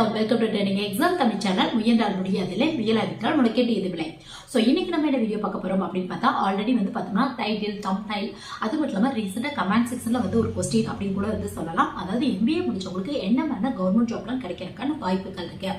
வணக்கம். Welcome to training exam Tamil channel முயன்றால் முடியாதில்லை. முயலாவிட்டால் முடக்கேட்டு எதுவில்லை. ஸோ இன்னைக்கு நம்ம என்ன வீடியோ பார்க்க போறோம் அப்படின்னு பார்த்தா ஆல்ரெடி வந்து பார்த்தோம்னா டைட்டில் டைல் அது மட்டும் இல்லாமல் ரீசெண்டாக கமெண்ட் செக்ஷனில் வந்து ஒரு கொஸ்டின் அப்படின்னு கூட வந்து சொல்லலாம். அதாவது எம்பிஏ முடிச்சவங்களுக்கு என்ன மாதிரி கவர்மெண்ட் ஜாப்லாம் கிடைக்கிறதுக்கான வாய்ப்புகள் இருக்கு.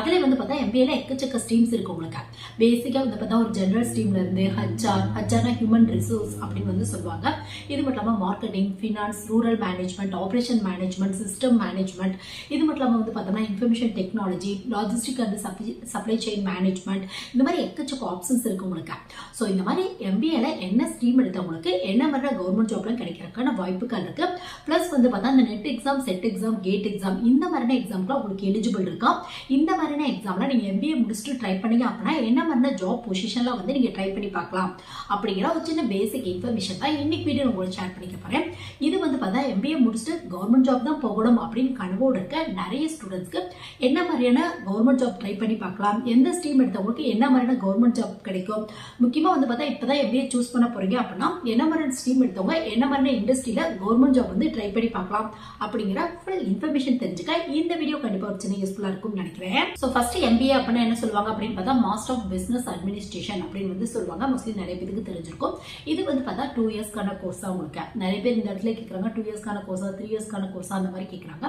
அதில் வந்து பார்த்தா எம்பிஏல எக்கச்சக்க ஸ்ட்ரீம்ஸ் இருக்கு உங்களுக்கு. பேசிக்காக வந்து பார்த்தா ஒரு ஜென்ரல் ஸ்ட்ரீம்ல இருந்து ஹச்ஆர் ஹச்ஆர்னா ஹியூமன் ரிசோர்ஸ் அப்படின்னு வந்து சொல்லுவாங்க. இது மட்டும் இல்லாமல் marketing finance rural management operation management system management இது மட்டும் இல்லாமல் வந்து பார்த்தோம்னா information technology logistic and supply supply chain management இந்த மாதிரி எக்கச்சக்க ஆப்ஷன்ஸ் இருக்கு உங்களுக்கு. ஸோ இந்த மாதிரி எம்பிஏல என்ன ஸ்ட்ரீம் எடுத்தவங்களுக்கு என்ன மாதிரி கவர்மெண்ட் ஜாப்லாம் கிடைக்கிறதுக்கான வாய்ப்புகள் இருக்கு. ப்ளஸ் வந்து பார்த்தா இந்த NET exam SET exam GATE exam இந்த மாதிரியான எக்ஸாம்க்குலாம் உங்களுக்கு எலிஜிபிள் இருக்கா? இந்த மாதிரியான எக்ஸாம்லாம் நீங்கள் எம்பிஏ முடிச்சுட்டு ட்ரை பண்ணீங்க அப்படின்னா என்ன மாதிரியான ஜாப் பொசிஷன்லாம் வந்து நீங்கள் ட்ரை பண்ணி பார்க்கலாம். அப்படிங்கிற ஒரு சின்ன பேசிக் இன்ஃபர்மேஷன் தான் இன்னைக்கு வீடியோ உங்களுக்கு ஷேர் பண்ணிக்க போகிறேன் இது வந்து பார்த்தா எம்பிஏ முடிச்சுட்டு கவர்மெண்ட் ஜாப் தான் போகணும் அப்படின்னு கனவோடு இருக்க நிறைய ஸ்டூடெண்ட்ஸ்க்கு என்ன மாதிரியான கவர்மெண்ட் ஜாப் ட்ரை பண்ணி பார்க்கலாம்? எந்த ஸ்ட்ரீம் எடுத்தவங்களுக்கு என்ன மாதிரியான கவர்மெண்ட் ஜாப் கிடைக்கும்? முக்கியமாக வந்து பார்த்தா இப்போ தான் எம்பிஏ சூஸ் பண்ண போறீங்க அப்படின்னா என்ன மாதிரியான ஸ்ட்ரீம் எடுத்தவங்க என்ன மாதிரியான இண்டஸ்ட்ரியில கவர்மெண்ட் ஜாப் வந்து ட்ரை பண்ணி பார்க்கலாம். அப்படிங்கிற ஃபுல் இன்ஃபர்மேஷன் தெரிஞ்சுக்க இந்த வீடியோ கண்டிப்பாக ஒரு சின்ன யூஸ்ஃபுல்லாக இருக்கும்னு நினைக்கிறேன். ஸோ ஃபர்ஸ்ட் எம்பிஏ அப்படின்னா என்ன சொல்லுவாங்க அப்படின்னு பார்த்தா மாஸ்டர் ஆஃப் பிஸ்னஸ் அட்மினிஸ்ட்ரேஷன் அப்படின்னு வந்து சொல்லுவாங்க. மோஸ்ட்லி நிறைய பேருக்கு தெரிஞ்சிருக்கும். இது வந்து பார்த்தா டூ இயர்ஸ்க்கான கோர்ஸாக உங்களுக்கு. நிறைய பேர் இந்த இடத்துல கேட்குறாங்க டூ இயர்ஸ்க்கான கோர்ஸா த்ரீ இயர்ஸ்க்கான கோர்ஸா அந்த மாதிரி கேட்குறாங்க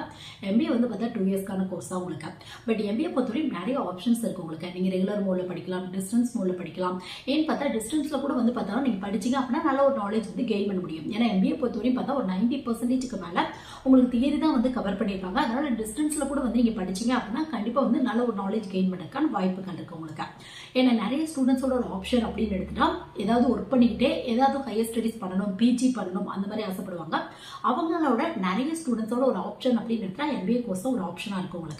எம்பிஏ வந்து பார்த்தா டூ இயர்ஸ்க்கான கோர்ஸாக உங்களுக்கு பட் எம்பிஏ பொறுத்தவரையும் நிறைய ஆப்ஷன்ஸ் இருக்குது உங்களுக்கு. நீங்கள் ரெகுலர் மோடில் படிக்கலாம் டிஸ்டன்ஸ் மோடில் படிக்கலாம். ஏன்னு பார்த்தா டிஸ்டன்ஸில் கூட வந்து பார்த்தாலும் நீங்கள் படிச்சீங்க அப்படின்னா நல்ல ஒரு நாலேஜ் வந்து கெயின் பண்ண முடியும். ஏன்னா எம்பிஏ பொறுத்தவரையும் பார்த்தா ஒரு நைன்டி பர்சன்டேஜ்க்கு மேலே உங்களுக்கு தியரி தான் வந்து கவர் பண்ணியிருப்பாங்க. அதனால் டிஸ்டன்ஸில் கூட வந்து நீங்கள் படிச்சீங்க அப்படின்னா கண்டிப்பாக வந்து நல்ல ஒரு நாலேஜ் கெயின் பண்ணுறதுக்கான வாய்ப்புகள் இருக்குது உங்களுக்கு. ஏன்னா நிறைய ஸ்டூடெண்ட்ஸோட ஒரு ஆப்ஷன் அப்படின்னு எடுத்துட்டா ஏதாவது ஒர்க் பண்ணிக்கிட்டே ஏதாவது ஹையர் ஸ்டடிஸ் பண்ணணும் பிஜி பண்ணணும் அந்த மாதிரி ஆசைப்படுவாங்க. அவங்களோட நிறைய ஸ்டூடெண்ட்ஸோட ஒரு ஆப்ஷன் அப்படின்னு எடுத்தால் எம்பிஏ கோர்ஸ் ஒரு ஆப்ஷனாக இருக்கும் உங்களுக்கு.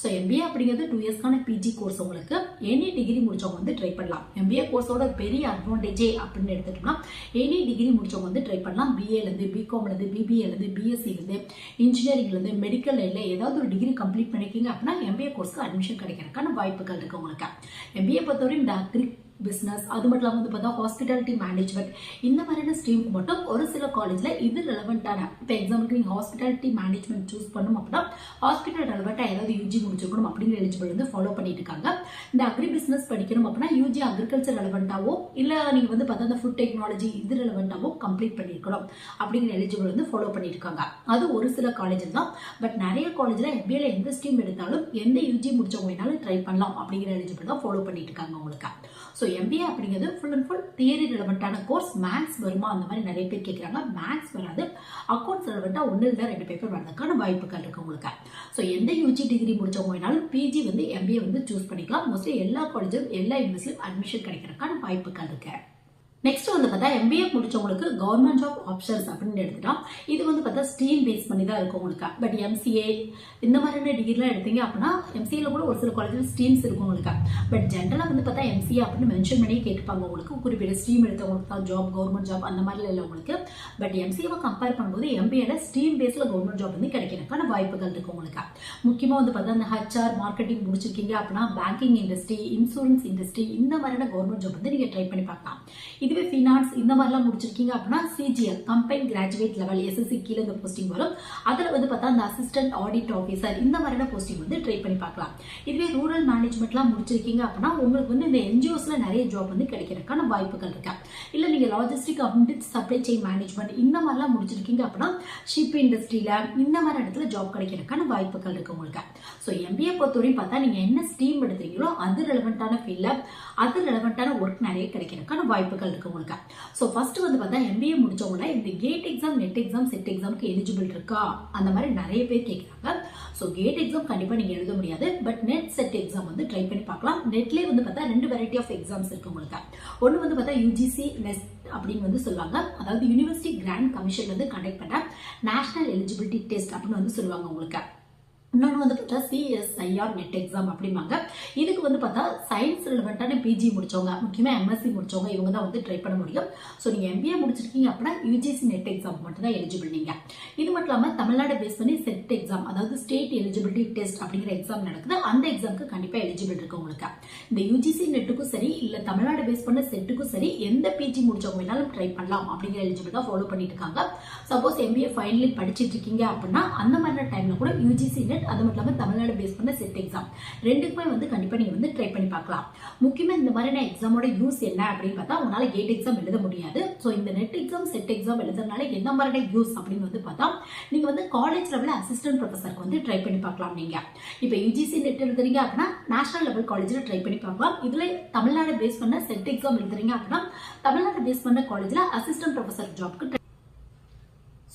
ஸோ எம்பிஏ அப்படிங்கிறது டூ இயர்ஸ்க்கான பிஜி கோர்ஸ் உங்களுக்கு. எனி டிகிரி முடிச்சவங்க வந்து ட்ரை பண்ணலாம். எம்பிஏ கோர்ஸோட பெரிய அட்வான்டேஜே அப்படின்னு எடுத்துட்டோம்னா எனி டிகிரி முடிச்சவங்க வந்து ட்ரை பண்ணலாம். பிஏலேருந்து பிகாம்லேருந்து பிபிஏலேருந்து பிஎஸ்சிலேருந்து இன்ஜினியரிங்லேருந்து மெடிக்கல் இல்லை ஏதாவது ஒரு டிகிரி கம்ப்ளீட் பண்ணிக்கிங்க அப்படின்னா எம்பிஏ கோர்ஸ்க்கு அட்மிஷன் கிடைக்கிறதுக்கான வாய்ப்புகள் இருக்குது உங்களுக்கு. எம்பிஏ பொறுத்தவரையும் இந்த அக்ரி பிஸ்னஸ் அது மட்டும் இல்லாமல் வந்து பார்த்தா ஹாஸ்பிட்டாலிட்டி மேனேஜ்மெண்ட் இந்த மாதிரியான ஸ்ட்ரீமுக்கு மட்டும் ஒரு சில காலேஜில் இது ரெலவெண்ட்டான இப்போ எக்ஸாம்பிளுக்கு நீங்கள் ஹாஸ்பிட்டாலிட்டி மேனேஜ்மெண்ட் சூஸ் பண்ணணும் அப்படின்னா ஹாஸ்பிட்டல் ரெலவெண்ட்டாக ஏதாவது யூஜி முடிச்சிருக்கணும் அப்படிங்கிற எலிஜிபிள் வந்து ஃபாலோ பண்ணிட்டு இருக்காங்க. இந்த அக்ரி பிஸ்னஸ் படிக்கணும் அப்படின்னா யூஜி அக்ரிகல்ச்சர் ரெலவெண்ட்டாவோ இல்லை நீங்கள் வந்து பார்த்தா அந்த ஃபுட் டெக்னாலஜி இது ரெலவெண்ட்டாவோ கம்ப்ளீட் பண்ணியிருக்கணும் அப்படிங்கிற எலிஜிபிள் வந்து ஃபாலோ பண்ணியிருக்காங்க அது ஒரு சில காலேஜில் தான். பட் நிறைய காலேஜில் எம்பிஏல எந்த ஸ்ட்ரீம் எடுத்தாலும் எந்த யூஜி முடிச்சவங்க வேணாலும் ட்ரை பண்ணலாம் அப்படிங்கிற எலிஜிபிள் தான் ஃபாலோ பண்ணிட்டு இருக்காங்க உங்களுக்கு. ஸோ எம்பிஏ அப்படிங்கிறது ஃபுல் அண்ட் ஃபுல் தியரி ரிலவெண்ட்டான கோர்ஸ் மேக்ஸ் வருமா? அந்த மாதிரி நிறைய பேர் கேட்குறாங்க மேக்ஸ் வராது. அக்கௌண்ட்ஸ் ரிலவெண்ட்டாக ஒன்று இல்லை ரெண்டு பேப்பர் வரதுக்கான வாய்ப்புகள் இருக்குது உங்களுக்கு. ஸோ எந்த யூஜி டிகிரி முடிச்சவங்க வேணாலும் பிஜி வந்து எம்பிஏ வந்து சூஸ் பண்ணிக்கலாம். மோஸ்ட்லி எல்லா காலேஜும் எல்லா யூனிவர்சிட்டியும் அட்மிஷன் கிடைக்கிறதுக்கான வாய்ப்புகள் இருக்குது நெக்ஸ்ட் வந்து பார்த்தா எம்பிஏ முடிச்சவங்களுக்கு கவர்மெண்ட் ஜாப் ஆப்ஷன்ஸ் அப்படின்னு எடுத்துட்டா இது வந்து பார்த்தா ஸ்டீம் பேஸ் பண்ணி தான் இருக்கும் உங்களுக்கு. பட் எம்சிஏ இந்த மாதிரியான டிகிரிலாம் எடுத்தீங்க அப்படின்னா எம்சிஏல கூட ஒரு சில காலேஜில் ஸ்ட்ரீம்ஸ் இருக்கும் உங்களுக்கு. பட் ஜென்ரலாக வந்து பார்த்தா எம்சிஏ அப்படின்னு மென்ஷன் பண்ணி கேட்டுப்பாங்க உங்களுக்கு. குறிப்பிட்ட ஸ்ட்ரீம் எடுத்தவங்களுக்கு தான் ஜாப் கவர்மெண்ட் ஜாப் அந்த மாதிரிலாம் இல்லை உங்களுக்கு. பட் எம்சிஏவை கம்பேர் பண்ணும்போது எம்பிஏல ஸ்ட்ரீம் பேஸில் கவர்மெண்ட் ஜாப் வந்து கிடைக்கிறதுக்கான வாய்ப்புகள் இருக்கு உங்களுக்கு. முக்கியமாக வந்து பார்த்தா அந்த ஹச்ஆர் மார்க்கெட்டிங் முடிச்சிருக்கீங்க அப்படின்னா பேங்கிங் இண்டஸ்ட்ரி இன்சூரன்ஸ் இண்டஸ்ட்ரி இந்த மாதிரியான கவர்மெண்ட் ஜாப் வந்து நீங்கள் ட்ரை பண்ணி பார்க்கலாம். இதுவே ஃபினான்ஸ் இந்த மாதிரிலாம் முடிச்சிருக்கீங்க அப்படின்னா CGL combine graduate level SSC கீழே இந்த போஸ்டிங் வரும். அதில் வந்து பார்த்தா அந்த அசிஸ்டன்ட் ஆடிட் ஆஃபீஸர் இந்த மாதிரியான போஸ்டிங் வந்து ட்ரை பண்ணி பார்க்கலாம். இதுவே ரூரல் மேனேஜ்மெண்ட்லாம் முடிச்சிருக்கீங்க அப்படின்னா உங்களுக்கு வந்து இந்த என்ஜிஓஸில் நிறைய ஜாப் வந்து கிடைக்கிறதுக்கான வாய்ப்புகள் இருக்கா? இல்லை நீங்கள் லாஜிஸ்டிக் அப்படின்னு சப்ளை செயின் மேனேஜ்மெண்ட் இந்த மாதிரிலாம் முடிச்சிருக்கீங்க அப்படின்னா ஷிப் இண்டஸ்ட்ரியில் இந்த மாதிரி இடத்துல ஜாப் கிடைக்கிறதுக்கான வாய்ப்புகள் இருக்கு உங்களுக்கு. ஸோ எம்பிஏ பொறுத்தவரையும் பார்த்தா நீங்கள் என்ன ஸ்ட்ரீம் எடுத்தீங்களோ அது ரெலவெண்ட்டான ஃபீல்டில் அது ரெலவெண்ட்டான ஒர்க் நிறைய கிடைக்கிறதுக்கான வாய்ப்புகள் இருக்கு உங்களுக்கு ஸோ ஃபர்ஸ்ட் வந்து பார்த்தா எம்பிஏ முடிச்சவங்கள இந்த GATE exam NET exam SET எக்ஸாம்க்கு எலிஜிபிள் இருக்கா? அந்த மாதிரி நிறைய பேர் கேட்குறாங்க ஸோ கேட் எக்ஸாம் கண்டிப்பாக நீங்கள் எழுத முடியாது. பட் நெட் செட் எக்ஸாம் வந்து ட்ரை பண்ணி பார்க்கலாம். நெட்லேயே வந்து பார்த்தா ரெண்டு வெரைட்டி ஆஃப் எக்ஸாம்ஸ் இருக்கு உங்களுக்கு. ஒன்று வந்து பார்த்தா யூஜிசி நெட் அப்படின்னு வந்து சொல்லுவாங்க. அதாவது யூனிவர்சிட்டி கிராண்ட் கமிஷன் வந்து கண்டக்ட் பண்ண நேஷனல் எலிஜிபிலிட்டி டெஸ்ட் அப்படின்னு வந்து சொல்லுவாங்க உங்களுக்கு. இன்னொன்று வந்து பார்த்தா சிஎஸ்ஐஆர் நெட் எக்ஸாம் அப்படிம்பாங்க. இதுக்கு வந்து பார்த்தா சயின்ஸ் ரிலவெண்ட்டான பிஜி முடிச்சவங்க முக்கியமாக எம்எஸ்சி முடிச்சவங்க இவங்க தான் வந்து ட்ரை பண்ண முடியும். ஸோ நீங்கள் எம்பிஏ முடிச்சிருக்கீங்க அப்படின்னா யூஜிசி நெட் எக்ஸாம் மட்டும் தான் எலிஜிபிள் நீங்கள் இது மட்டும் இல்லாமல் தமிழ்நாடு பேஸ் பண்ணி செட் எக்ஸாம் அதாவது ஸ்டேட் எலிஜிபிலிட்டி டெஸ்ட் அப்படிங்கிற எக்ஸாம் நடக்குது. அந்த எக்ஸாமுக்கு கண்டிப்பாக எலிஜிபிள் இருக்கு உங்களுக்கு. இந்த யூஜிசி நெட்டுக்கும் சரி இல்லை தமிழ்நாடு பேஸ் பண்ண செட்டுக்கும் சரி எந்த பிஜி முடிச்சவங்க வேணாலும் ட்ரை பண்ணலாம் அப்படிங்கிற எலிஜிபிள் தான் ஃபாலோ பண்ணிட்டு இருக்காங்க. சப்போஸ் எம்பிஏ ஃபைனலி படிச்சிட்டு இருக்கீங்க அப்படின்னா அந்த மாதிரி டைம்ல கூட யூஜிசி நெட் டெட் அது மட்டும் இல்லாமல் தமிழ்நாடு பேஸ் பண்ண செட் எக்ஸாம் ரெண்டுக்குமே வந்து கண்டிப்பாக நீங்கள் வந்து ட்ரை பண்ணி பார்க்கலாம். முக்கியமாக இந்த மாதிரியான எக்ஸாமோட யூஸ் என்ன அப்படின்னு பார்த்தா உங்களால் கேட் எக்ஸாம் எழுத முடியாது. ஸோ இந்த நெட் எக்ஸாம் செட் எக்ஸாம் எழுதுறதுனால என்ன மாதிரியான யூஸ் அப்படின்னு வந்து பார்த்தா நீங்கள் வந்து காலேஜ் லெவலில் அசிஸ்டன்ட் ப்ரொஃபஸருக்கு வந்து ட்ரை பண்ணி பார்க்கலாம் நீங்கள் இப்போ யூஜிசி நெட் எழுதுறீங்க அப்படின்னா நேஷனல் லெவல் காலேஜில் ட்ரை பண்ணி பார்க்கலாம். இதில் தமிழ்நாடு பேஸ் பண்ண செட் எக்ஸாம் எழுதுறீங்க அப்படின்னா தமிழ்நாடு பேஸ் பண்ண காலேஜில் அசிஸ்டன்ட் ப்ரொஃபஸர் ஜாப்க்கு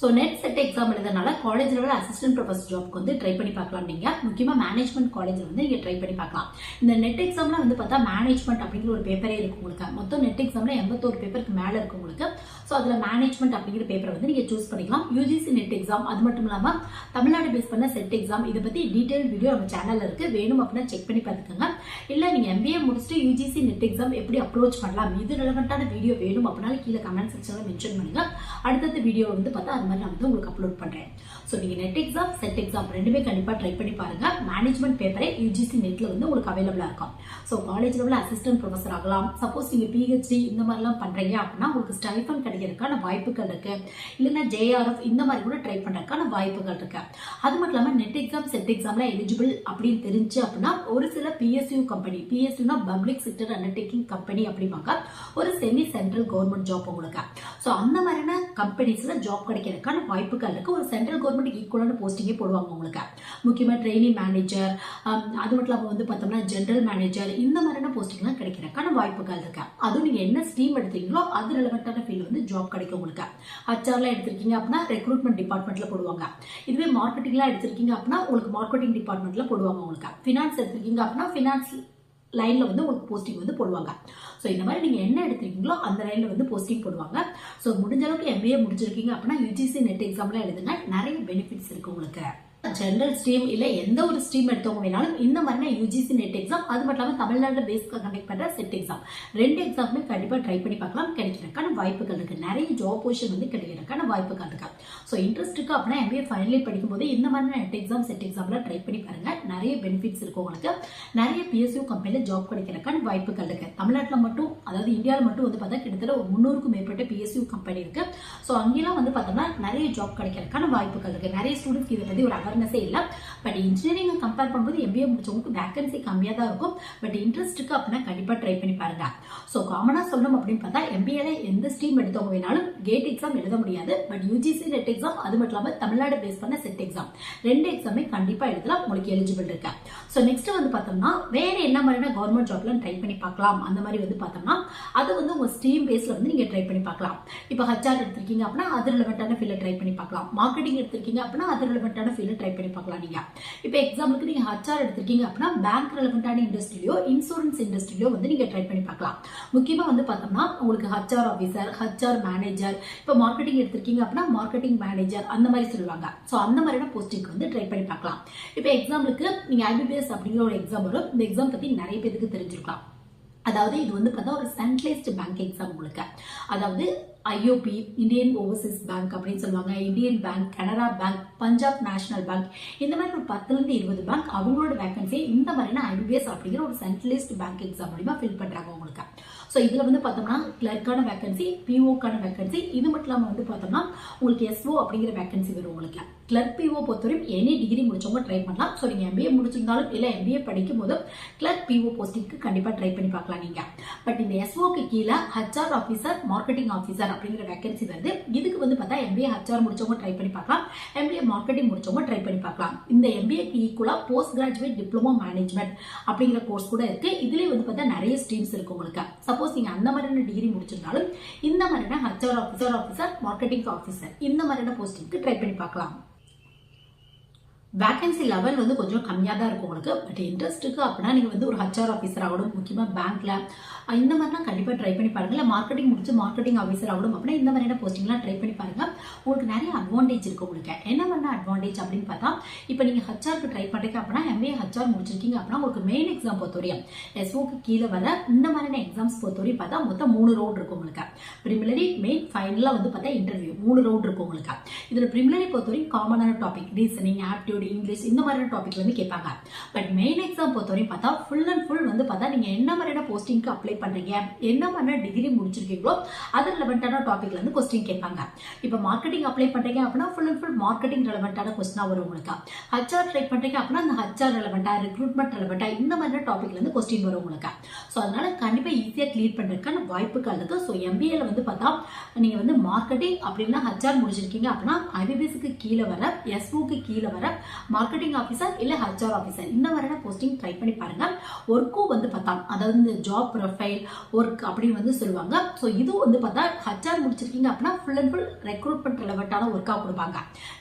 ஸோ நெட் செட் எக்ஸாம் எழுதுனால காலேஜ் லெவல் அசிஸ்டன்ட் ப்ரொஃபஸர் ஜாப்க்கு வந்து ட்ரை பண்ணி பார்க்கலாம். நீங்கள் முக்கியமாக மேனேஜ்மெண்ட் காலேஜில் வந்து நீங்கள் ட்ரை பண்ணி பார்க்கலாம். இந்த நெட் எக்ஸாமில் வந்து பார்த்தா மேனேஜ்மெண்ட் அப்படிங்கிற ஒரு பேப்பரே இருக்கு உங்களுக்கு. மொத்தம் நெட் எக்ஸாமில் எண்பத்தோரு பேப்பருக்கு மேலே இருக்கு உங்களுக்கு. ஸோ அதில் மேனேஜ்மெண்ட் அப்படிங்கிற பேப்பரை வந்து நீங்கள் சூஸ் பண்ணிக்கலாம். யூஜிசி நெட் எக்ஸாம் அது மட்டும் இல்லாமல் தமிழ்நாடு பேஸ் பண்ண செட் எக்ஸாம் இதை பற்றி டீட்டெயில் வீடியோ நம்ம சேனலில் இருக்குது வேணும் அப்படின்னா செக் பண்ணி பார்த்துக்கோங்க. இல்லை நீங்கள் எம்பிஏ முடிச்சுட்டு யூஜிசி நெட் எக்ஸாம் எப்படி அப்ரோச் பண்ணலாம்? இது ரெலவெண்ட்டான வீடியோ வேணும் அப்படின்னாலும் கீழே கமெண்ட் செக்ஷனில் மென்ஷன் பண்ணுங்க. அடுத்தடுத்த வீடியோ வந்து பார்த்தா அது மாதிரி நான் வந்து உங்களுக்கு அப்லோட் பண்ணுறேன் ஸோ நீங்கள் நெட் எக்ஸாம் செட் எக்ஸாம் ரெண்டுமே கண்டிப்பாக ட்ரை பண்ணி பாருங்க. மேனேஜ்மெண்ட் பேப்பரே யூஜிசி நெட்டில் வந்து உங்களுக்கு அவைலபிளாக இருக்கும். ஸோ காலேஜ் லெவலில் அசிஸ்டன்ட் ப்ரொஃபஸர் ஆகலாம். சப்போஸ் நீங்கள் பிஹெச்டி இந்த மாதிரிலாம் பண்ணுறீங்க அப்படின்னா உங்களுக்கு ஸ்டைஃபன் கிடைக்கிறதுக்கான வாய்ப்புகள் இருக்கு. இல்லைன்னா ஜேஆர்எஃப் இந்த மாதிரி கூட ட்ரை பண்ணுறதுக்கான வாய்ப்புகள் இருக்கு. அது மட்டும் இல்லாமல் நெட் எக்ஸாம் செட் எக்ஸாம்ல எலிஜிபிள் அப்படின்னு தெரிஞ்சு அப்படின்னா ஒரு சில பிஎஸ்யூ கம்பெனி பிஎஸ்யூனா பப்ளிக் செக்டர் அண்டர்டேக்கிங் கம்பெனி அப்படிம்பாங்க. ஒரு செமி சென்ட்ரல் கவர்மெண்ட் ஜாப் உங்களுக்கு. ஸோ அந்த மாதிரியான கம்பெனிஸில் ஜாப் கிடைக்கிற கிடைக்கிறதுக்கான வாய்ப்புகள் இருக்கு ஒரு சென்ட்ரல் கவர்மெண்ட் ஈக்குவலான போஸ்டிங்கே போடுவாங்க உங்களுக்கு. முக்கியமாக ட்ரைனிங் மேனேஜர் அது மட்டும் இல்லாமல் வந்து பார்த்தோம்னா ஜென்ரல் மேனேஜர் இந்த மாதிரியான போஸ்டிங்லாம் கிடைக்கிறதுக்கான வாய்ப்புகள் இருக்கு. அதுவும் நீங்கள் என்ன ஸ்ட்ரீம் எடுத்தீங்களோ அது ரிலவெண்ட்டான ஃபீல்டு வந்து ஜாப் கிடைக்கும் உங்களுக்கு. ஹச்ஆர்லாம் எடுத்திருக்கீங்க அப்படின்னா ரெக்ரூட்மெண்ட் டிபார்ட்மெண்ட்டில் போடுவாங்க. இதுவே மார்க்கெட்டிங்லாம் எடுத்திருக்கீங்க அப்படின்னா உங்களுக்கு மார்க்கெட்டிங் டிபார்ட்மெண்ட்டில் போடுவாங்க உங்களுக்கு. ஃபினான்ஸ் எடுத்திருக்கீங்க அப்படின்னா ஃபினான்ஸ் லைனில் வந்து உங்களுக்கு போஸ்டிங் வந்து போடுவாங்க. ஸோ இந்த மாதிரி நீங்கள் என்ன எடுத்துருக்கீங்களோ அந்த லைனில் வந்து போஸ்டிங் போடுவாங்க. ஸோ முடிஞ்ச அளவுக்கு எம்ஏ முடிச்சிருக்கீங்க அப்படின்னா யூஜிசி நெட் எக்ஸாம்லாம் எழுதுனா நிறைய பெனிஃபிட்ஸ் இருக்குது உங்களுக்கு. ஜென்ரல் ஸ்ட்ரீம் இல்லை எந்த ஒரு ஸ்ட்ரீம் எடுத்தவங்க வேணாலும் இந்த மாதிரினா யூஜிசி நெட் எக்ஸாம் அது மட்டும் இல்லாமல் தமிழ்நாட்டில் பேஸ்க்கு கண்டக்ட் பண்ணுற செட் எக்ஸாம் ரெண்டு எக்ஸாமுமே கண்டிப்பாக ட்ரை பண்ணி பார்க்கலாம். கிடைக்கிறதுக்கான வாய்ப்புகள் இருக்கு. நிறைய ஜாப் பொசிஷன் வந்து கிடைக்கிறதுக்கான வாய்ப்புகள் இருக்கு. ஸோ இன்ட்ரெஸ்ட் இருக்கு அப்படின்னா எம்பிஏ ஃபைனலி படிக்கும்போது இந்த மாதிரி நெட் எக்ஸாம் செட் எக்ஸாம்லாம் ட்ரை பண்ணி பாருங்க. நிறைய பெனிஃபிட்ஸ் இருக்கு உங்களுக்கு. நிறைய பிஎஸ்யூ கம்பெனியில் ஜாப் கிடைக்கிறதுக்கான வாய்ப்புகள் இருக்கு. தமிழ்நாட்டில் மட்டும் அதாவது இந்தியாவில் மட்டும் வந்து பார்த்தா கிட்டத்தட்ட ஒரு முந்நூறுக்கும் மேற்பட்ட பிஎஸ்யூ கம்பெனி இருக்கு. ஸோ அங்கெல்லாம் வந்து பார்த்தோம்னா நிறைய ஜாப் கிடைக்கிறதுக்கான வாய்ப்புகள் இருக்கு. நிறைய ஸ்டூடெண்ட்ஸ்க்கு இதை பற்றி ஒரு அவேர்னஸே இல்லை பட் இன்ஜினியரிங் கம்பேர் பண்ணும்போது எம்பிஏ முடிச்சவங்களுக்கு வேகன்சி கம்மியாக தான் இருக்கும். பட் இன்ட்ரெஸ்ட்டுக்கு அப்படின்னா கண்டிப்பாக ட்ரை பண்ணி பாருங்க. ஸோ காமனாக சொல்லணும் அப்படின்னு பார்த்தா எம்பிஏல எந்த ஸ்ட்ரீம் எடுத்தவங்க வேணாலும் கேட் எக்ஸாம் எழுத முடியாது. பட் யூஜிசி நெட் எக்ஸாம் அது மட்டும் இல்லாமல் தமிழ்நாடு பேஸ் பண்ண செட் எக்ஸாம் ரெண்டு எக்ஸாமே கண்டிப்பாக எழுதலாம். உங்களுக்கு எலிஜிபிள் இருக்கு. ஸோ நெக்ஸ்ட் வந்து பார்த்தோம்னா வேற என்ன மாதிரியான கவர்மெண்ட் ஜாப்லாம் ட்ரை பண்ணி பார்க்கலாம். அந்த மாதிரி வந்து பார்த்தோம்னா அது வந்து உங்கள் ஸ்ட்ரீம் பேஸ்ல வந்து நீங்கள் ட்ரை பண்ணி பார்க்கலாம். இப்போ ஹச்ஆர் எடுத்திருக்கீங்க அப்படின்னா அது ரிலவெண்ட்டான ஃபீல்ட ட்ரை பண்ணி பார்க்கலாம். மார்க்கெட்டிங் எடுத்திருக்கீங்க அப்படின்னா அது ரிலவெண்ட்டான ஃபீல்ட ட்ரை பண்ணி பார்க்கலாம் நீங்க. இப்போ எக்ஸாம்பிளுக்கு நீங்க ஹச்ஆர் எடுத்திருக்கீங்க அப்படின்னா பேங்க் ரிலவெண்ட்டான இண்டஸ்ட்ரியிலோ இன்சூரன்ஸ் இண்டஸ்ட்ரியிலோ வந்து நீங்க ட்ரை பண்ணி பார்க்கலாம். முக்கியமா வந்து பார்த்தோம்னா உங்களுக்கு ஹச்ஆர் ஆஃபீஸர் ஹச்ஆர் மேனேஜர் இப்போ மார்க்கெட்டிங் எடுத்திருக்கீங்க அப்படின்னா மார்க்கெட்டிங் மேனேஜர் அந்த மாதிரி சொல்லுவாங்க. ஸோ அந்த மாதிரியான போஸ்டிங்க்கு வந்து ட்ரை பண்ணி பார்க்கலாம். இப்போ எக்ஸாம்பிளுக்கு நீங்க ஐபிபிஎஸ் அப்படிங்கிற ஒரு எக்ஸாம் வரும். இந்த எக்ஸாம் பத்தி நிறைய பேருக்கு தெரிஞ்சிருக்கலாம். அதாவது இது வந்து பார்த்தா ஒரு சென்ட்ரலைஸ்டு பேங்க் எக்ஸாம் உங்களுக்கு. அதாவது ஐஓபி இந்தியன் ஓவர்சீஸ் பேங்க் அப்படின்னு சொல்லுவாங்க Indian Bank Canara Bank Punjab National Bank இந்த மாதிரி ஒரு பத்துலேருந்து இருபது பேங்க் அவங்களோட வேகன்சியை இந்த மாதிரினா ஐபிபிஎஸ் அப்படிங்கிற ஒரு சென்ட்ரலைஸ்டு பேங்க் எக்ஸாம் மூலிமா ஃபில் பண்ணுறாங்க உங்களுக்கு. ஸோ இதில் வந்து பார்த்தோம்னா கிளர்க்கான வேகன்சி பிஓக்கான வேகன்சி இது மட்டும் இல்லாமல் வந்து பார்த்தோம்னா உங்களுக்கு எஸ்ஓ அப்படிங்கிற வேகன்சி வரும் உங்களுக்கு. கிளர்க் பிஓ பொறுத்தவரையும் எனி டிகிரி முடிச்சவங்க ட்ரை பண்ணலாம். ஸோ நீங்கள் எம்பிஏ முடிச்சிருந்தாலும் இல்லை எம்பிஏ படிக்கும் போதும் கிளர்க் பிஓ போஸ்டிங்க்கு கண்டிப்பாக ட்ரை பண்ணி பார்க்கலாம் நீங்கள் பட் இந்த எஸ்ஓக்கு கீழே ஹச்ஆர் ஆஃபீஸர் மார்க்கெட்டிங் ஆஃபீஸர் அப்படிங்கிற வேகன்சி வருது. இதுக்கு வந்து பார்த்தா எம்பிஏ ஹச்ஆர் முடிச்சவங்க ட்ரை பண்ணி பார்க்கலாம். எம்பிஏ மார்க்கெட்டிங் முடிச்சவங்க ட்ரை பண்ணி பார்க்கலாம். இந்த எம்பிஏக்கு ஈக்குவலாக போஸ்ட் கிராஜுவேட் டிப்ளமோ மேனேஜ்மெண்ட் அப்படிங்கிற கோர்ஸ் கூட இருக்கு. இதுலேயே வந்து பார்த்தா நிறைய ஸ்ட்ரீம்ஸ் இருக்கு உங்களுக்கு. சப்போஸ் நீங்கள் அந்த மாதிரியான டிகிரி முடிச்சிருந்தாலும் இந்த மாதிரியான HR officer officer marketing officer இந்த மாதிரியான போஸ்டிங்க்கு ட்ரை பண்ணி பார்க்கலாம். வேகன்சி லெவல் வந்து கொஞ்சம் கம்மியாக தான் இருக்கும் உங்களுக்கு. பட் இன்ட்ரெஸ்ட்டுக்கு அப்படின்னா நீங்கள் வந்து ஒரு ஹச்ஆர் ஆஃபீஸர் ஆகணும் முக்கியமாக பேங்க்கில் இந்த மாதிரிலாம் கண்டிப்பாக ட்ரை பண்ணி பாருங்கள் இல்லை மார்க்கெட்டிங் முடிச்சு மார்க்கெட்டிங் ஆஃபீஸர் ஆகணும் அப்படின்னா இந்த மாதிரியான போஸ்டிங்லாம் ட்ரை பண்ணி பாருங்கள் உங்களுக்கு நிறைய அட்வான்டேஜ் இருக்குது உங்களுக்கு. என்ன பண்ண அட்வான்டேஜ் அப்படின்னு பார்த்தா இப்போ நீங்கள் ஹச்ஆருக்கு ட்ரை பண்ணுறீங்க அப்படின்னா எம்ஏ ஹச்ஆர் முடிச்சிருக்கீங்க அப்படின்னா உங்களுக்கு மெயின் எக்ஸாம் பொறுத்தவரையும் எஸ்ஓக்கு கீழே வர இந்த மாதிரியான எக்ஸாம்ஸ் பொறுத்தவரையும் பார்த்தா மொத்தம் மூணு ரவுண்ட் இருக்கும் உங்களுக்கு. ப்ரிமிலரி மெயின் ஃபைனலாக வந்து பார்த்தா இன்டர்வியூ மூணு ரவுண்ட் இருக்கும் உங்களுக்கு. இதில் ப்ரிமிலரி பொறுத்தவரையும் காமனான topic reasoning aptitude aptitude English இந்த மாதிரியான டாபிக்ல வந்து கேட்பாங்க. பட் மெயின் எக்ஸாம் பொறுத்தவரையும் பார்த்தா ஃபுல் அண்ட் ஃபுல் வந்து பார்த்தா நீங்க என்ன மாதிரியான போஸ்டிங்க்கு அப்ளை பண்றீங்க? என்ன மாதிரியான டிகிரி முடிச்சிருக்கீங்களோ அது ரிலவெண்டான டாபிக்ல இருந்து கொஸ்டின் கேட்பாங்க. இப்போ மார்க்கெட்டிங் அப்ளை பண்றீங்க அப்படின்னா ஃபுல் அண்ட் ஃபுல் மார்க்கெட்டிங் ரெலவெண்டான கொஸ்டினா வரும் உங்களுக்கு. ஹச்ஆர் ட்ரை பண்றீங்க அப்படின்னா அந்த ஹச்ஆர் ரெலவெண்டா ரெக்ரூட்மெண்ட் ரெலவெண்டா இந்த மாதிரியான டாபிக்ல இருந்து கொஸ்டின் வரும் உங்களுக்கு. ஸோ அதனால கண்டிப்பா ஈஸியா கிளியர் பண்றதுக்கான வாய்ப்புகள் இருக்கு ஸோ எம்பிஏல வந்து பார்த்தா நீங்க வந்து மார்க்கெட்டிங் அப்படின்னா ஹச்ஆர் முடிச்சிருக்கீங்க அப்படின்னா ஐபிபிஎஸ்க்கு கீழே வர எஸ்ஓக்கு கீழே வர மார்க்கெட்டிங் ஆஃபீஸர் இல்லை ஹச்ஆர் ஆஃபீஸர் இந்த மாதிரியான போஸ்டிங் ட்ரை பண்ணி பாருங்க. ஒர்க்கும் வந்து பார்த்தா அதாவது இந்த ஜாப் ப்ரொஃபைல் ஒர்க் அப்படின்னு வந்து சொல்லுவாங்க. ஸோ இதுவும் வந்து பார்த்தா ஹச்ஆர் முடிச்சிருக்கீங்க அப்படின்னா ஃபுல் அண்ட் ஃபுல் ரெக்ரூட்மெண்ட் ரெலவெண்ட்டான ஒர்க்காக கொடுப்பாங்க.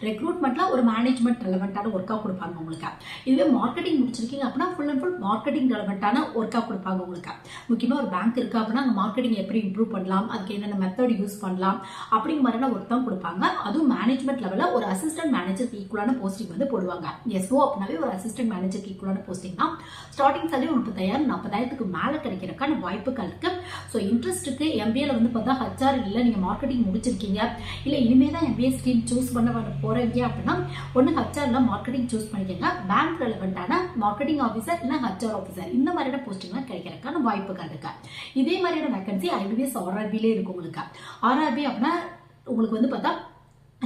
ரெக்ரூட்மெண்ட்ல ஒரு மேனேஜ்மெண்ட் ரெலவெண்ட்டான ஒர்க்காக கொடுப்பாங்க உங்களுக்கு. இதுவே மார்க்கெட்டிங் முடிச்சிருக்கீங்க அப்படின்னா ஃபுல் அண்ட் ஃபுல் மார்க்கெட்டிங் ரெலவெண்ட்டான ஒர்க்காக கொடுப்பாங்க உங்களுக்கு. முக்கியமாக ஒரு பேங்க் இருக்கு அப்படின்னா அந்த மார்க்கெட்டிங் எப்படி இம்ப்ரூவ் பண்ணலாம் அதுக்கு என்னென்ன மெத்தட் யூஸ் பண்ணலாம் அப்படிங்கிற மாதிரியான ஒர்க் தான் கொடுப்பாங்க. அதுவும் மேனேஜ்மெண்ட் லெவலில் ஒரு அசிஸ்டன்ட் மேனேஜருக்கு ஈக்குவலான போஸ்டிங் வந்து போடுவாங்க. எஸ்ஓ அப்படின்னாவே ஒரு அசிஸ்டன்ட் மேனேஜருக்கு ஈக்குவலான போஸ்டிங் தான். ஸ்டார்டிங் சேலரி முப்பத்தாயிரம் நாற்பதாயிரத்துக்கு மேலே கிடைக்கிறக்கான வாய்ப்புகள் இருக்கு. ஸோ இன்ட்ரெஸ்ட்டுக்கு எம்பிஏல வந்து பார்த்தா ஹச்ஆர் இல்லை நீங்கள் மார்க்கெட்டிங் முடிச்சிருக்கீங்க. இல்லை இனிமே தான் எம்பிஏ ஸ்ட்ரீம் சூஸ் பண்ண வர போறீங்க அப்படின்னா ஒன்று ஹச்ஆர்ல மார்க்கெட்டிங் சூஸ் பண்ணிக்கோங்க. பேங்க் ரெலவெண்டான மார்க்கெட்டிங் ஆஃபீஸர் இல்லை ஹச்ஆர் ஆஃபீஸர் இந்த மாதிரியான போஸ்டிங்லாம் கிடைக்கிறதுக்கான வாய்ப்புகள் இருக்கு. இதே மாதிரியான வேகன்சி ஐபிஎஸ் ஆர்ஆர்பிலே இருக்கு உங்களுக்கு. ஆர்ஆர்பி அப்படின்னா உங்களுக்கு வந்து பார்த்தா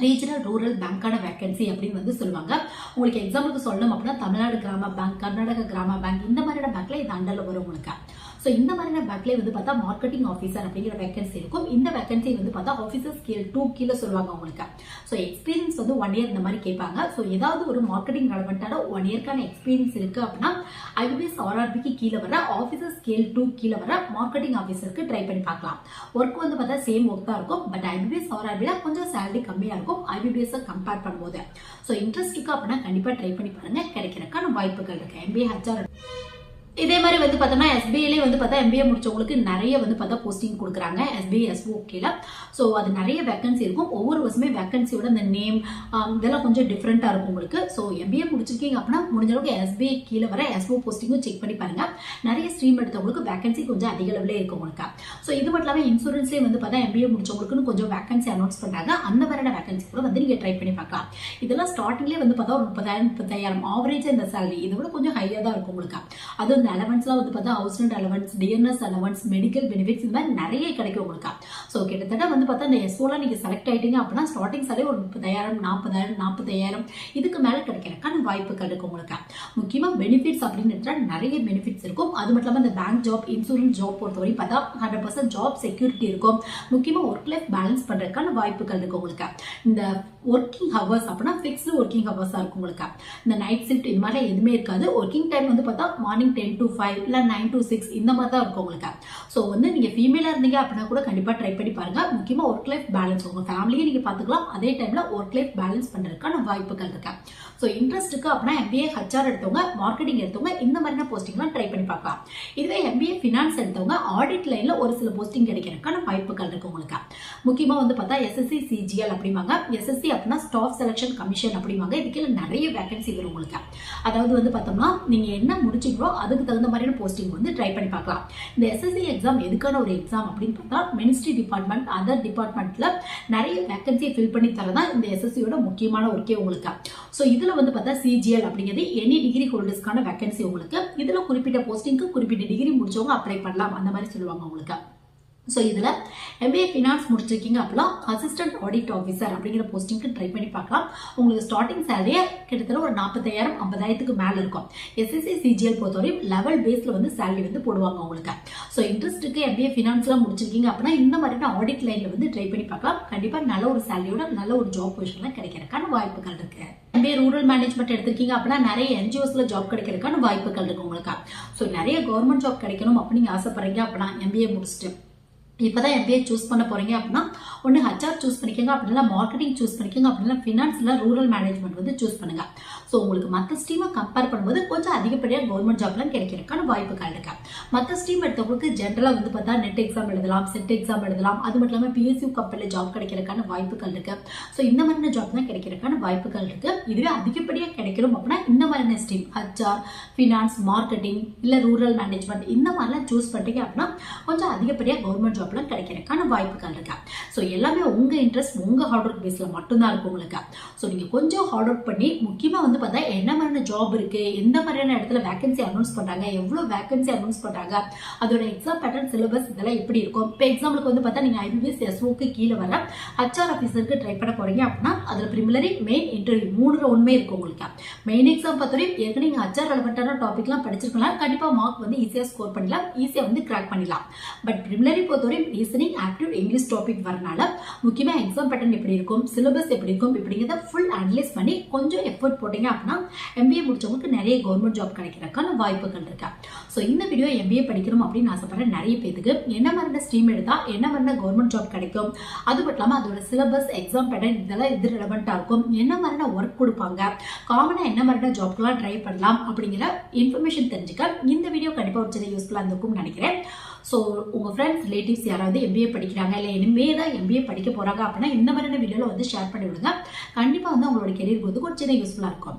ரீஜனல் ரூரல் பேங்க்கான வேக்கன்சி அப்படின்னு வந்து சொல்லுவாங்க. உங்களுக்கு எக்ஸாம்பிளுக்கு சொல்லணும் அப்படின்னா தமிழ்நாடு கிராம பேங்க் கர்நாடக கிராம பேங்க் இந்த மாதிரியான பேங்க்ல இது அண்டர்ல வரும் உங்களுக்கு. ஸோ இந்த மாதிரியான பேக்லேயே வந்து பார்த்தா மார்க்கெட்டிங் ஆஃபீஸர் அப்படிங்கிற வேகன்சி இருக்கும். இந்த வேகன்சி வந்து பார்த்தா ஆஃபீஸர் ஸ்கேல் டூ கீழே சொல்லுவாங்க உங்களுக்கு ஸோ எக்ஸ்பீரியன்ஸ் வந்து ஒன் இயர் இந்த மாதிரி கேட்பாங்க. ஸோ ஏதாவது ஒரு மார்க்கெட்டிங் ரெலவெண்ட்டான ஒன் இயர்க்கான எக்ஸ்பீரியன்ஸ் இருக்கு அப்படின்னா ஐபிஎஸ் ஆர்ஆர்பிக்கு கீழே வர ஆஃபீஸர் ஸ்கேல் டூ கீழே வர மார்க்கெட்டிங் ஆஃபீஸருக்கு ட்ரை பண்ணி பார்க்கலாம். ஒர்க் வந்து பார்த்தா சேம் ஒர்க் தான் இருக்கும். பட் ஐபிஎஸ் ஆர்ஆர்பியில் கொஞ்சம் சேலரி கம்மியாக இருக்கும். ஐபிபிஎஸ்ஸை கம்பேர் பண்ணும்போது. ஸோ இன்ட்ரெஸ்ட் இருக்கு அப்படின்னா கண்டிப்பாக ட்ரை பண்ணி பாருங்க. கிடைக்கிறக்கான வாய்ப்புகள் இருக்கு. எம்பிஏ ஹச்ஆர் இதே மாதிரி வந்து பார்த்தோம்னா எஸ்பிஐலே வந்து பார்த்தா எம்பிஏ முடிச்சவங்களுக்கு நிறைய வந்து பார்த்தா போஸ்டிங் கொடுக்குறாங்க. எஸ்பிஐ எஸ்ஓகேல ஸோ அது நிறைய வேக்கன்சி இருக்கும். ஒவ்வொரு வருஷமே வேக்கன்சியோட இந்த நேம் இதெல்லாம் கொஞ்சம் டிஃப்ரெண்ட்டாக இருக்கும் உங்களுக்கு. ஸோ எம்பிஏ முடிச்சிருக்கீங்க அப்படின்னா முடிஞ்ச அளவுக்கு எஸ்பிஐ கீழே வர எஸ்ஓ போஸ்டிங்கும் செக் பண்ணி பாருங்க. நிறைய ஸ்ட்ரீம் எடுத்தவங்களுக்கு வேக்கன்சி கொஞ்சம் அதிக அளவில் இருக்கும் உங்களுக்கு. ஸோ இது மட்டும் இல்லாமல் இன்சூரன்ஸ்லேயே வந்து பார்த்தா எம்பிஏ முடிச்சவங்களுக்குன்னு கொஞ்சம் வேக்கன்சி அனௌன்ஸ் பண்ணுறாங்க அந்த மாதிரியான வேக்கன்சி கூட வந்து நீங்கள் ட்ரை பண்ணி பார்க்கலாம். இதெல்லாம் ஸ்டார்டிங்லேயே வந்து பார்த்தா ஒரு முப்பதாயிரம் முப்பத்தாயிரம் ஆவரேஜ் இந்த சேலரி இதை விட கொஞ்சம் ஹையாக தான் இருக்கும் உங்களுக்கு. அது இந்த அலவன்ஸ்லாம் வந்து பார்த்தா house rent allowance TNS allowance medical benefits இந்த மாதிரி நிறைய கிடைக்கும் உங்களுக்கு. ஸோ கிட்டத்தட்ட வந்து பார்த்தா இந்த எஸ்ஓலாம் நீங்கள் செலக்ட் ஆகிட்டீங்க அப்படின்னா ஸ்டார்டிங் சாலே ஒரு முப்பதாயிரம் நாற்பதாயிரம் நாற்பதாயிரம் இதுக்கு மேலே கிடைக்கிறக்கான வாய்ப்புகள் இருக்கு உங்களுக்கு. முக்கியமாக பெனிஃபிட்ஸ் அப்படின்னு நிறைய பெனிஃபிட்ஸ் இருக்கும். அது மட்டும் இல்லாமல் இந்த பேங்க் ஜாப் இன்சூரன்ஸ் ஜாப் பொறுத்தவரை பார்த்தா ஹண்ட்ரட் பர்சன்ட் ஜாப் செக்யூரிட்டி இருக்கும். முக்கியமாக ஒர்க் லைஃப் பேலன்ஸ் பண்ணுறதுக்கான வாய்ப்புகள் இருக்கு உங்களுக்கு. இந்த ஒர்க்கிங் ஹவர்ஸ் அப்படின்னா ஃபிக்ஸ்டு ஒர்க்கிங் ஹவர்ஸாக இருக்கும் உங்களுக்கு. இந்த நைட் ஷிஃப்ட் இது மாதிரி எதுவுமே இருக்காது. ஒர்க்கிங் டைம் வந்து பார்த்தா மார்னிங் டென் டு ஃபைவ் இல்லை நைன் டு சிக்ஸ் இந்த மாதிரி தான் இருக்கும் உங்களுக்கு. ஸோ வந்து நீங்கள் ஃபீமேலாக இருந்தீங்க அப்படின்னா கூட கண்டிப்பாக ட்ரை பண்ணி பாருங்க. முக்கியமாக ஒர்க் லைஃப் பேலன்ஸ் உங்கள் ஃபேமிலியை நீங்கள் பார்த்துக்கலாம் அதே டைமில் ஒர்க் லைஃப் பேலன்ஸ் பண்ணுறதுக்கான வாய்ப்புகள் இருக்கேன் ஸோ இன்ட்ரெஸ்ட்டுக்கு அப்படின்னா எம்பிஏ ஹச்ஆர் எடுத்தவங்க மார்க்கெட்டிங் எடுத்தவங்க இந்த மாதிரியான போஸ்டிங்லாம் ட்ரை பண்ணி பார்க்கலாம் இதுவே எம்பிஏ ஃபினான்ஸ் எடுத்தவங்க ஆடிட் லைனில் ஒரு சில போஸ்டிங் கிடைக்கிறதுக்கான வாய்ப்புகள் இருக்கு உங்களுக்கு. முக்கியமாக வந்து பார்த்தா எஸ்எஸ்சி சிஜிஎல் அப்படிம்பாங்க. எஸ்எஸ்சி அப்படின்னா ஸ்டாஃப் செலெக்ஷன் கமிஷன் அப்படிம்பாங்க. இதுக்கு நிறைய வேகன்சி வரும் உங்களுக்கு. அதாவது வந்து பார்த்தோம்னா நீங்கள் என்ன முடிச்சிங்களோ அதுக்கு தகுந்த மாதிரியான போஸ்டிங் வந்து ட்ரை பண்ணி பார்க்கலாம். இந்த எஸ்எஸ்சி எக்ஸாம் எதுக்கான ஒரு எக்ஸாம் அப்படின்னு பார்த்தா மினிஸ்ட்ரி டிபார்ட்மெண்ட் அதர் டிபார்ட்மெண்ட்ல நிறைய வேகன்சியை ஃபில் பண்ணி தரதான் இந்த எஸ்எஸ்சியோட முக்கியமான ஒர்க்கே உங்களுக்கு. ஸோ இதில் வந்து பார்த்தா சிஜிஎல் அப்படிங்கிறது எனி டிகிரி ஹோல்டர்ஸ்க்கான வேகன்சி உங்களுக்கு. இதில் குறிப்பிட்ட போஸ்டிங்க்கு குறிப்பிட்ட டிகிரி முடிச்சவங்க அப்ளை பண்ணலாம். அந்த மாதிரி சொல்லுவாங்க உங்களுக்கு. ஸோ இதில் எம்பிஏ ஃபினான்ஸ் முடிச்சிருக்கீங்க அப்படின்னா அசிஸ்டன்ட் ஆடிட் ஆஃபீஸர் அப்படிங்கிற போஸ்டிங்க்கு ட்ரை பண்ணி பார்க்கலாம். உங்களுக்கு ஸ்டார்டிங் சேலரியே கிட்டத்தட்ட ஒரு நாற்பத்தாயிரம் ஐம்பதாயிரத்துக்கு மேலே இருக்கும். எஸ்எஸ்சி சிஜிஎல் பொறுத்தவரையும் லெவல் பேஸில் வந்து சேலரி வந்து போடுவாங்க உங்களுக்கு. ஸோ இன்ட்ரெஸ்ட்டுக்கு எம்பிஏ ஃபினான்ஸ்லாம் முடிச்சிருக்கீங்க அப்படின்னா இந்த மாதிரியான ஆடிட் லைனில் வந்து ட்ரை பண்ணி பார்க்கலாம். கண்டிப்பாக நல்ல ஒரு சேலரியோட நல்ல ஒரு ஜாப் பொசிஷன்லாம் கிடைக்கிறதுக்கான வாய்ப்புகள் இருக்கு. எம்பிஏ ரூரல் மேனேஜ்மெண்ட் எடுத்திருக்கீங்க அப்படின்னா நிறைய என்ஜிஓஸில் ஜாப் கிடைக்கிறதுக்கான வாய்ப்புகள் இருக்கு உங்களுக்கு. ஸோ நிறைய கவர்மெண்ட் ஜாப் கிடைக்கணும் அப்படின்னு ஆசைப்படுறீங்க அப்படின்னா எம்பிஏ முடிச்சுட்டு இப்போ தான் எம்பிஏ சூஸ் பண்ண போகிறீங்க அப்படின்னா ஒன்று ஹச்ஆர் சூஸ் பண்ணிக்கோங்க அப்படின்னா மார்க்கெட்டிங் சூஸ் பண்ணிக்கோங்க அப்படின்னா ஃபினான்ஸ்ல ரூரல் மேனேஜ்மெண்ட் வந்து சூஸ் பண்ணுங்கள் ஸோ உங்களுக்கு மற்ற ஸ்ட்ரீமை கம்பேர் பண்ணும்போது கொஞ்சம் அதிகப்படியாக கவர்மெண்ட் ஜாப்லாம் கிடைக்கிறதுக்கான வாய்ப்புகள் இருக்கு. மற்ற ஸ்ட்ரீம் எடுத்தவங்களுக்கு ஜென்ரலாக வந்து பார்த்தா நெட் எக்ஸாம் எழுதலாம் செட் எக்ஸாம் எழுதலாம். அது மட்டும் இல்லாமல் பிஎஸ்யூ கம்பெனியில் ஜாப் கிடைக்கிறதுக்கான வாய்ப்புகள் இருக்கு. ஸோ இந்த மாதிரியான ஜாப் தான் கிடைக்கிறதுக்கான வாய்ப்புகள் இருக்கு. இதுவே அதிகப்படியாக கிடைக்கணும் அப்படின்னா இந்த மாதிரியான ஸ்ட்ரீம் ஹச்ஆர் ஃபினான்ஸ் மார்க்கெட்டிங் இல்லை ரூரல் மேனேஜ்மெண்ட் இந்த மாதிரிலாம் சூஸ் பண்ணிட்டீங்க அப்படின்னா கொஞ்சம் அதிகப்படியாக கவர்மெண்ட் ஜாப் ஜாப்லாம் கிடைக்கிறதுக்கான வாய்ப்புகள் இருக்கு? ஸோ எல்லாமே உங்கள் இன்ட்ரெஸ்ட் உங்கள் ஹார்ட் ஒர்க் பேஸில் மட்டும்தான் இருக்கும் உங்களுக்கு. ஸோ நீங்கள் கொஞ்சம் ஹார்ட் ஒர்க் பண்ணி முக்கியமாக வந்து பார்த்தா என்ன மாதிரியான ஜாப் இருக்குது எந்த மாதிரியான இடத்துல வேகன்சி அனௌன்ஸ் பண்ணுறாங்க எவ்வளோ வேகன்சி அனௌன்ஸ் பண்ணுறாங்க அதோட எக்ஸாம் பேட்டர்ன் சிலபஸ் இதெல்லாம் எப்படி இருக்கும்? இப்போ எக்ஸாம்பிளுக்கு வந்து பார்த்தா நீங்கள் ஐபிபிஎஸ் எஸ்ஓக்கு கீழே வர ஹச்ஆர் ஆஃபீஸருக்கு ட்ரை பண்ண போகிறீங்க அப்படின்னா அதில் ப்ரிமிலரி மெயின் இன்டர்வியூ மூணு ஒன்றுமே இருக்கும் உங்களுக்கு. மெயின் எக்ஸாம் பொறுத்தவரையும் ஏற்கனவே நீங்கள் ஹச்ஆர் ரெலவெண்ட்டான டாபிக்லாம் படிச்சிருக்கலாம். கண்டிப்பாக மார்க் வந்து ஈஸியாக ஸ்கோர் பண்ணலாம் ஈஸியாக வந்து கிராக் பண்ணிடலாம். பட் ப்ரிமிலரி பொறுத்தவரையும் ரீசனிங் ஆக்டிவ் இங்கிலீஷ் டாபிக் வரனால முக்கியமாக எக்ஸாம் பேட்டர்ன் எப்படி இருக்கும் சிலபஸ் எப்படி இருக்கும் இப்படிங்கிறத ஃபுல் அனலைஸ் பண்ணி கொஞ்சம் எஃபர்ட் போட்டீங்க அப்படின்னா எம்பிஏ முடிச்சவங்களுக்கு நிறைய கவர்மெண்ட் ஜாப் கிடைக்கிறதுக்கான வாய்ப்புகள் இருக்கா. ஸோ இந்த வீடியோ எம்பிஏ படிக்கணும் அப்படின்னு ஆசைப்படுற நிறைய பேருக்கு என்ன மாதிரியான ஸ்ட்ரீம் எடுத்தால் என்ன மாதிரியான கவர்மெண்ட் ஜாப் கிடைக்கும் அது மட்டும் இல்லாமல் அதோட சிலபஸ் எக்ஸாம் பேட்டர்ன் இதெல்லாம் எது ரெலவெண்ட்டாக இருக்கும் என்ன மாதிரியான ஒர்க் கொடுப்பாங்க காமனாக என்ன மாதிரியான ஜாப்க்கெலாம் ட்ரை பண்ணலாம் அப்படிங்கிற இன்ஃபர்மேஷன் தெரிஞ்சுக்க இந்த வீடியோ கண்டிப்பாக ஒரு சின்ன யூஸ்ஃபுல்லாக இருந்திருக்கும்னு நினைக்கிறேன். ஸோ உங்கள் ஃப்ரெண்ட்ஸ் ரிலேட்டிவ்ஸ் யாராவது எம்பிஏ படிக்கிறாங்க இல்லை இனிமே தான் எம்பிஏ படிக்க போகிறாங்க அப்படின்னா இந்த மாதிரியான வீடியோவில் வந்து ஷேர் பண்ணி விடுங்க. கண்டிப்பாக வந்து உங்களோட கெரியர் வந்து கொஞ்சம் சின்ன யூஸ்ஃபுல்லாக இருக்கும்.